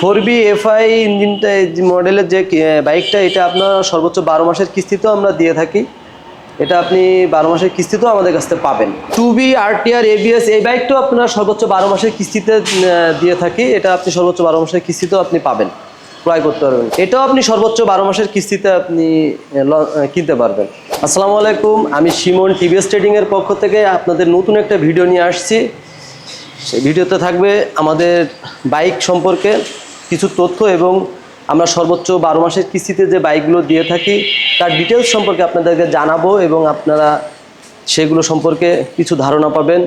Four B FI ইঞ্জিনটা মডেলের যে বাইকটা, এটা আপনার সর্বোচ্চ বারো মাসের কিস্তিতেও আমরা দিয়ে থাকি। এটা আপনি বারো মাসের কিস্তিতেও আমাদের কাছ থেকে পাবেন। টু বি আরটিআর এবিএস এই বাইকটাও আপনার সর্বোচ্চ বারো মাসের কিস্তিতে দিয়ে থাকি। এটা আপনি সর্বোচ্চ বারো মাসের কিস্তিতেও আপনি পাবেন। ক্রয় করতে পারবেন। এটাও আপনি সর্বোচ্চ বারো মাসের কিস্তিতে আপনি কিনতে পারবেন। আসসালামু আলাইকুম। আমি সিমন টিভিএস ট্রেডিংয়ের পক্ষ থেকে আপনাদের নতুন একটা ভিডিও নিয়ে আসছি। সেই ভিডিওতে থাকবে আমাদের বাইক সম্পর্কে। কিছু তথ্য এবং আমরা সর্বোচ্চ বারো মাসের কিস্তিতে যে বাইকগুলো দিয়ে থাকি, তার ডিটেলস সম্পর্কে আপনাদেরকে জানাব এবং আপনারা সেগুলো সম্পর্কে কিছু ধারণা পাবেন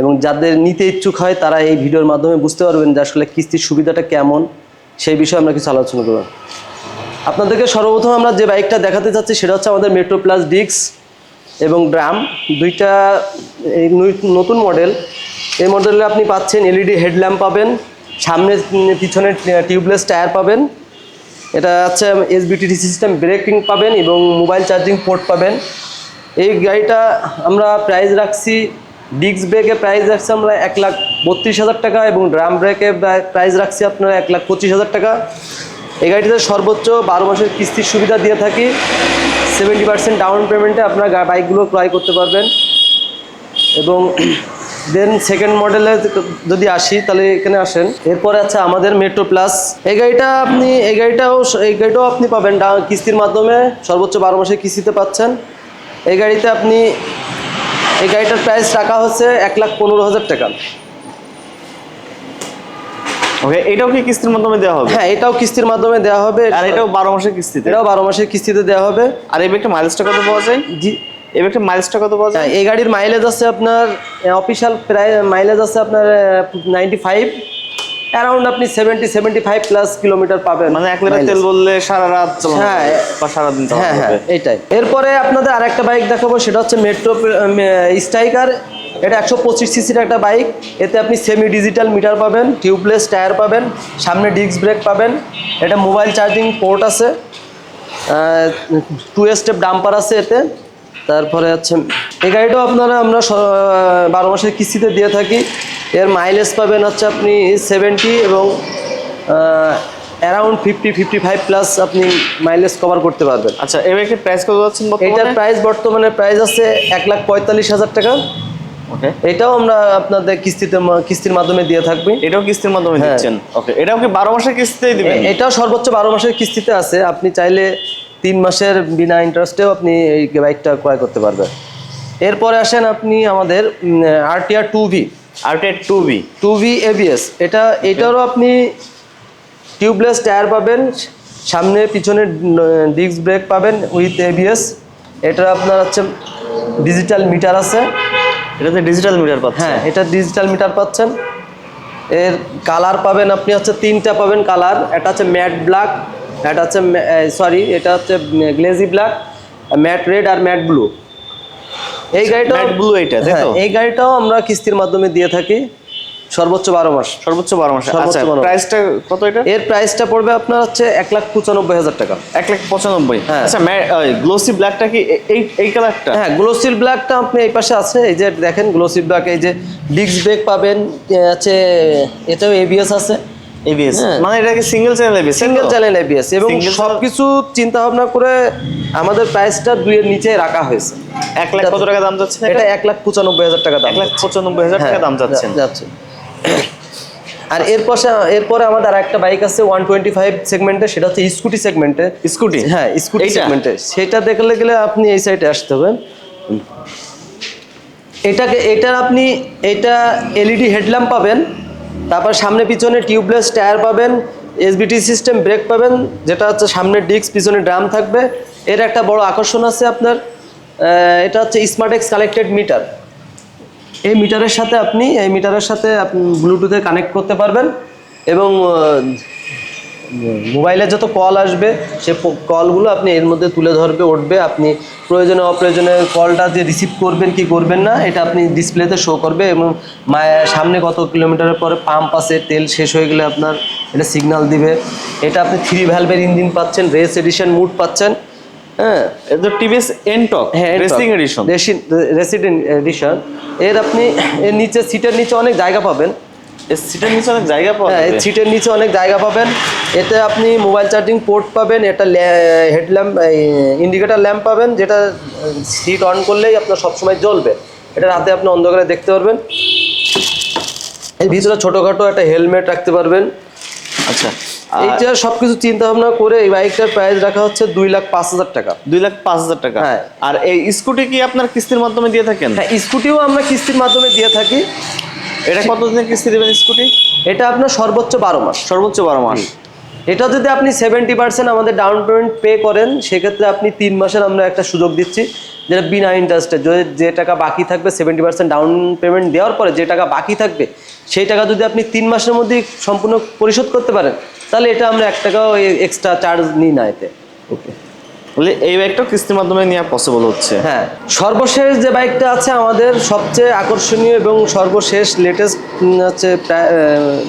এবং যাদের নিতে ইচ্ছুক হয়, তারা এই ভিডিওর মাধ্যমে বুঝতে পারবেন যে আসলে কিস্তির সুবিধাটা কেমন। সেই বিষয়ে আমরা কিছু আলোচনা করব। আপনাদেরকে সর্বপ্রথম আমরা যে বাইকটা দেখাতে চাচ্ছি, সেটা হচ্ছে আমাদের মেট্রো প্লাস ডিক্স এবং ড্রাম দুইটা এই নতুন মডেল। এই মডেলে আপনি পাচ্ছেন এলইডি হেডল্যাম্প পাবেন। সামনে পিছনে টিউবলেস টায়ার পাবেন। এটা হচ্ছে এসবিটিডি সিস্টেম ব্রেকিং পাবেন এবং মোবাইল চার্জিং পোর্ট পাবেন। এই গাড়িটা আমরা প্রাইস রাখছি ডিস্ক ব্রেকে প্রাইস রাখছি আমরা এক লাখ বত্রিশ হাজার টাকা এবং ড্রাম ব্রেকে প্রাইস রাখছি আপনার এক লাখ পঁচিশ হাজার টাকা। এই গাড়িটিতে সর্বোচ্চ বারো মাসের কিস্তির সুবিধা দিয়ে থাকি। সেভেন্টি পার্সেন্ট ডাউন পেমেন্টে আপনার বাইকগুলো ক্রয় করতে পারবেন। এবং দেন সেকেন্ড মডেলে যদি আসি তাহলে এখানে আসেন। এরপরে আছে আমাদের মেট্রো প্লাস এই গাড়িটা আপনি এই গাড়িটাও এই গাড়িটাও আপনি পাবেন। কিস্তির মাধ্যমে সর্বোচ্চ বারো মাসে কিস্তিতে পাচ্ছেন। এই গাড়িতে আপনি এই গাড়িটার প্রাইস টাকা হচ্ছে এক লাখ পনেরো হাজার টাকা। ওকে এটাও কি কিস্তির মাধ্যমে দেওয়া হবে? হ্যাঁ এটাও কিস্তির মাধ্যমে দেওয়া হবে। আর এটাও বারো মাসের কিস্তিতে? এটাও বারো মাসের কিস্তিতে দেওয়া হবে। আর এই ব্যাগটা মাইলেজটা কত পাওয়া যায়? জি এই ব্যাগটা মাইলেজটা কত পাওয়া যায় হ্যাঁ, এই গাড়ির মাইলেজ আছে আপনার অফিসিয়াল প্রায় মাইলেজ আছে আপনার নাইনটি ফাইভ অ্যারাউন্ড আপনি seventy seventy five plus kilometre পাবেন মানে এক লিটার তেল বললে সারা রাত হ্যাঁ। বা সারাদিন হ্যাঁ হ্যাঁ যাবে। এইটাই এরপরে আপনাদের আরেকটা বাইক দেখাবো সেটা হচ্ছে মেট্রো স্ট্রাইকার এটা একশো পঁচিশ সিসির একটা বাইক এতে আপনি সেমি ডিজিটাল মিটার পাবেন টিউবলেস টায়ার পাবেন সামনে ডিস্ক ব্রেক পাবেন। এটা মোবাইল চার্জিং পোর্ট আছে। টু স্টেপ ডাম্পার আছে এতে। তারপরে হচ্ছে এই গাড়িটাও আপনারা আমরা বারো মাসের কিস্তিতে দিয়ে থাকি। এর মাইলেজ পাবেন হচ্ছে আপনি সেভেন্টি এবং around fifty fifty five plus আপনি মাইলেজ কভার করতে পারবেন। আচ্ছা এই ব্যাগটির প্রাইস কত যাচ্ছেন বর্তমানে? প্রাইস বর্তমানে প্রাইস আছে এক লাখ পঁয়তাল্লিশ হাজার টাকা। ওকে এটাও আমরা আপনাদের কিস্তিতে কিস্তির মাধ্যমে দিয়ে থাকবি। এটাও কিস্তির মাধ্যমে হ্যাঁ। দিচ্ছেন? ওকে এটাও কি বারো মাসের কিস্তিতেই দিবেন? এটাও সর্বোচ্চ বারো মাসের কিস্তিতে আছে। আপনি চাইলে তিন মাসের বিনা ইন্টারেস্টেও আপনি এই বাইকটা ক্রয় করতে পারবেন। এরপরে আসেন আপনি আমাদের RTR two V RTR two V two V ABS এটা এটারও আপনি টিউবলেস টায়ার পাবেন সামনে পিছনে ডিস্ক ব্রেক পাবেন উইথ এবিএস এটা আপনার হচ্ছে ডিজিটাল মিটার আছে। এটাতে ডিজিটাল মিটার পাচ্ছেন। হ্যাঁ এটা ডিজিটাল মিটার পাচ্ছেন। এর কালার পাবেন আপনি হচ্ছে তিনটা পাবেন কালার এটা হচ্ছে ম্যাট ব্ল্যাক এটা হচ্ছে সরি এটা হচ্ছে গ্লেজি ব্ল্যাক ম্যাট রেড আর ম্যাট ব্লু এই গাড়িটা ম্যাট ব্লু এটা এই গাড়িটাও আমরা কিস্তির মাধ্যমে দিয়ে থাকি সর্বোচ্চ বারো মাস। সর্বোচ্চ বারো মাসে। সর্বোচ্চ আচ্ছা মাস। প্রাইসটা কত এটা? এর প্রাইসটা পড়বে আপনার হচ্ছে এক লাখ পঁচানব্বই হাজার টাকা। এক লাখ পঁচানব্বই। হ্যাঁ। আচ্ছা গ্লোসি ব্ল্যাকটা কি এই এই কালারটা হ্যাঁ গ্লোসিল ব্ল্যাকটা আপনি এই পাশে আছে এই যে দেখেন গ্লোসি ব্ল্যাক এই যে ডিস্ক ব্রেক পাবেন আছে এটাও এবিএস আছে। এবিএস হ্যাঁ। মানে এটা কি single channel ABS single channel ABS এবং Single সব কিছু চিন্তা ভাবনা করে আমাদের প্রাইসটা দুইয়ের নিচে রাখা হয়েছে। এক লাখ কত টাকা দাম যাচ্ছে এটা এক লাখ পঁচানব্বই হাজার টাকা দাম এক লাখ পঁচানব্বই হাজার টাকা হ্যাঁ, দাম যাচ্ছেন যা- যাচ্ছে। আর এরপর এরপরে আমাদের আরেকটা বাইক আছে ওয়ান টোয়েন্টি ফাইভ সেগমেন্টে সেটা হচ্ছে স্কুটি সেগমেন্টে স্কুটি হ্যাঁ স্কুটি সেগমেন্টে সেটা দেখলে গেলে আপনি এই সাইডে আসতে হবে। এটাকে এটার আপনি এটা এলইডি হেডল্যাম্প পাবেন। তারপর সামনে পিছনে টিউবলেস, টায়ার পাবেন, এসবিটি সিস্টেম, ব্রেক পাবেন, যেটা হচ্ছে সামনে ডিস্ক, পিছনে ড্রাম থাকবে। এর একটা বড় আকর্ষণ আছে আপনার এটা হচ্ছে স্মার্ট এক্স কানেক্টেড মিটার এই মিটারের সাথে আপনি, এই মিটারের সাথে আপনি ব্লুটুথে কানেক্ট করতে পারবেন এবং মোবাইলে যত কল আসবে সে কলগুলো আপনি এর মধ্যে তুলে ধরবে উঠবে। আপনি প্রয়োজনে অপ্রয়োজনে কলটা যে রিসিভ করবেন কি করবেন না এটা আপনি ডিসপ্লেতে শো করবে এবং মায়ের সামনে কত কিলোমিটারের পরে পাম্প আছে তেল শেষ হয়ে গেলে আপনার এটা সিগন্যাল দিবে। এটা আপনি থ্রি ভ্যালভের ইঞ্জিন পাচ্ছেন রেস এডিশন মুড পাচ্ছেন হ্যাঁ? এটা টিভিএস এনটক হ্যাঁ রেসিং এডিশন রেসিডেন্ট এডিশন এর আপনি এর নিচে সিটের নিচে অনেক জায়গা পাবেন। সিটের নিচে অনেক জায়গা পাওয়া হ্যাঁ সিটের নিচে অনেক জায়গা পাবেন। এতে আপনি মোবাইল চার্জিং পোর্ট পাবেন এটা হেডল্যাম্প ইন্ডিকেটার ল্যাম্প পাবেন যেটা সিট অন করলেই আপনার সবসময় জ্বলবে। এটা রাতে আপনি অন্ধকারে দেখতে পারবেন। এর ভিতরে ছোটোখাটো একটা হেলমেট রাখতে পারবেন। আচ্ছা এইটা সব কিছু চিন্তা ভাবনা করে এই বাইকটার প্রাইস রাখা হচ্ছে দুই লাখ পাঁচ হাজার টাকা। দুই লাখ পাঁচ হাজার টাকা। হ্যাঁ। আর এই স্কুটি কি আপনার কিস্তির মাধ্যমে দিয়ে থাকেন? হ্যাঁ স্কুটিও আমরা কিস্তির মাধ্যমে দিয়ে থাকি। এটা কতদিনের কিস্তি দেবেন স্কুটি? এটা আপনার সর্বোচ্চ বারো মাস। সর্বোচ্চ বারো মাস। এটা যদি আপনি সেভেন্টি পার্সেন্ট আমাদের ডাউন পেমেন্ট পে করেন সেক্ষেত্রে আপনি তিন মাসের আমরা একটা সুযোগ দিচ্ছি যেটা বিনা ইন্টারেস্টে যে টাকা বাকি থাকবে সেভেন্টি পার্সেন্ট ডাউন পেমেন্ট দেওয়ার পরে যে টাকা বাকি থাকবে সেই টাকা যদি আপনি তিন মাসের মধ্যে সম্পূর্ণ পরিশোধ করতে পারেন তাহলে এটা আমরা এক টাকাও এক্সট্রা চার্জ নিই না এতে। ওকে বলে এই বাইকটাও কিস্তির মাধ্যমে নেওয়া পসিবল হচ্ছে। হ্যাঁ সর্বশেষ যে বাইকটা আছে আমাদের সবচেয়ে আকর্ষণীয় এবং সর্বশেষ লেটেস্ট হচ্ছে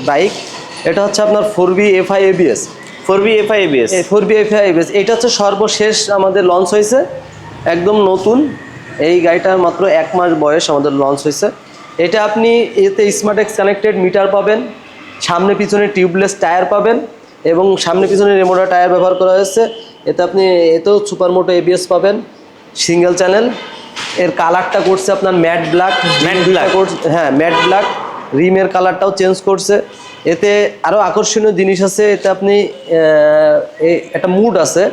বাইক এটা হচ্ছে আপনার four B F I ABS. Four B F I ABS. Four B F I ABS এটা হচ্ছে সর্বশেষ আমাদের লঞ্চ হয়েছে একদম নতুন। এই গাড়িটার মাত্র এক মাস বয়স আমাদের লঞ্চ হয়েছে। এটা আপনি এতে স্মার্টেক্স কানেক্টেড মিটার পাবেন সামনে পিছনে টিউবলেস টায়ার পাবেন এবং সামনে পিছনে রেমোটা টায়ার ব্যবহার করা হয়েছে। এতে আপনি এতেও সুপার মোটো এবিএস পাবেন। Single channel. এর কালারটা করছে আপনার ম্যাট ব্ল্যাক। Matte black। হ্যাঁ ম্যাট ব্ল্যাক। রিমের কালারটাও চেঞ্জ করছে। এতে আরও আকর্ষণীয় জিনিস আছে এতে আপনি এই একটা মুড আছে।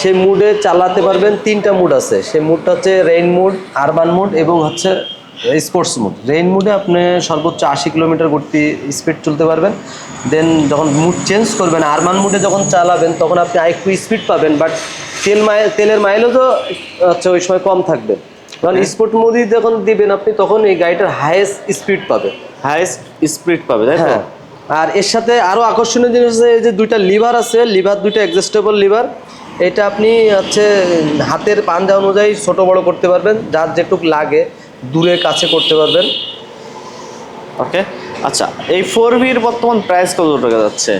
সেই মুডে চালাতে পারবেন তিনটা মুড আছে। সেই মুডটা হচ্ছে রেইন মুড আরবান মুড এবং হচ্ছে স্পোর্টস মুড। রেইন মুডে আপনি সর্বোচ্চ আশি কিলোমিটার গতি স্পিড চলতে পারবেন। দেন যখন মুড চেঞ্জ করবেন আরমান মুডে যখন চালাবেন তখন আপনি আরেকটু স্পিড পাবেন বাট তেল মাইল তেলের মাইলেজও হচ্ছে ওই সময় কম থাকবে। কারণ স্পোর্ট মোডই যখন দিবেন আপনি তখন এই গাড়িটার হাইয়েস্ট স্পিড পাবে হাইস্ট স্পিড পাবে তাই হ্যাঁ। আর এর সাথে আরও আকর্ষণীয় জিনিস আছে এই যে দুইটা লিভার আছে লিভার দুইটা অ্যাডজাস্টেবল লিভার এটা আপনি হচ্ছে হাতের পাঞ্জা অনুযায়ী ছোট বড় করতে পারবেন যার যেটুক লাগে দূরে কাছে করতে পারবেন। ওকে আচ্ছা এই ফোর বির বর্তমান প্রাইস কত টাকা যাচ্ছে?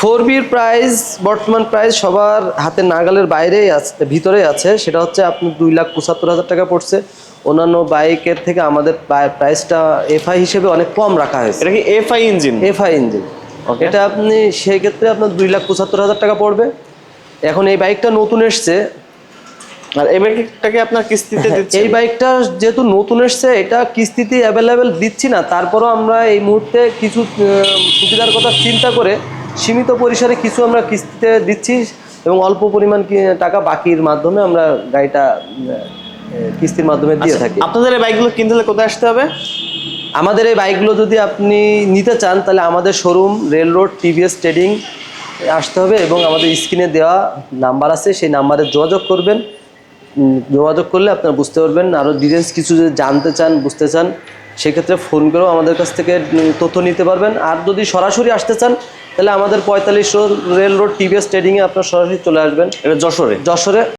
ফোর বির প্রাইস বর্তমান প্রাইস সবার হাতে নাগালের বাইরেই আছে ভিতরেই আছে। সেটা হচ্ছে আপনি দুই লাখ পঁচাত্তর হাজার টাকা পড়ছে। অন্যান্য বাইকের থেকে আমাদের প্রাইসটা এফআই হিসেবে অনেক কম রাখা হয়েছে। এটা কি F I engine FI engine. এটা আপনি সেই ক্ষেত্রে আপনার দুই লাখ পঁচাত্তর হাজার টাকা পড়বে। এখন এই বাইকটা নতুন এসছে আর এই বাইকটাকে আপনার কিস্তিতে দিচ্ছে এই বাইকটা যেহেতু নতুন এসছে এটা কিস্তিতে অ্যাভেলেবেল দিচ্ছি না। তারপরও আমরা এই মুহূর্তে কিছু সুবিধার কথা চিন্তা করে সীমিত পরিসরে কিছু আমরা কিস্তিতে দিচ্ছি এবং অল্প পরিমাণ টাকা বাকির মাধ্যমে আমরা গাড়িটা কিস্তির মাধ্যমে দিয়ে থাকি। আপনাদের এই বাইকগুলো কিনতে হলে কোথায় আসতে হবে? আমাদের এই বাইকগুলো যদি আপনি নিতে চান তাহলে আমাদের showroom rail road TVS trading আসতে হবে এবং আমাদের স্ক্রিনে দেওয়া নাম্বার আছে সেই নাম্বারে যোগাযোগ করবেন। যোগাযোগ করলে আপনারা বুঝতে পারবেন। আরও ডিটেলস কিছু যদি জানতে চান বুঝতে চান সেক্ষেত্রে ফোন করেও আমাদের কাছ থেকে তথ্য নিতে পারবেন। আর যদি সরাসরি আসতে চান তাহলে আমাদের পঁয়তাল্লিশ রেল রোড টিভিএস ট্রেডিংয়ে আপনার সরাসরি চলে আসবেন। এটা যশোরে? যশোরে।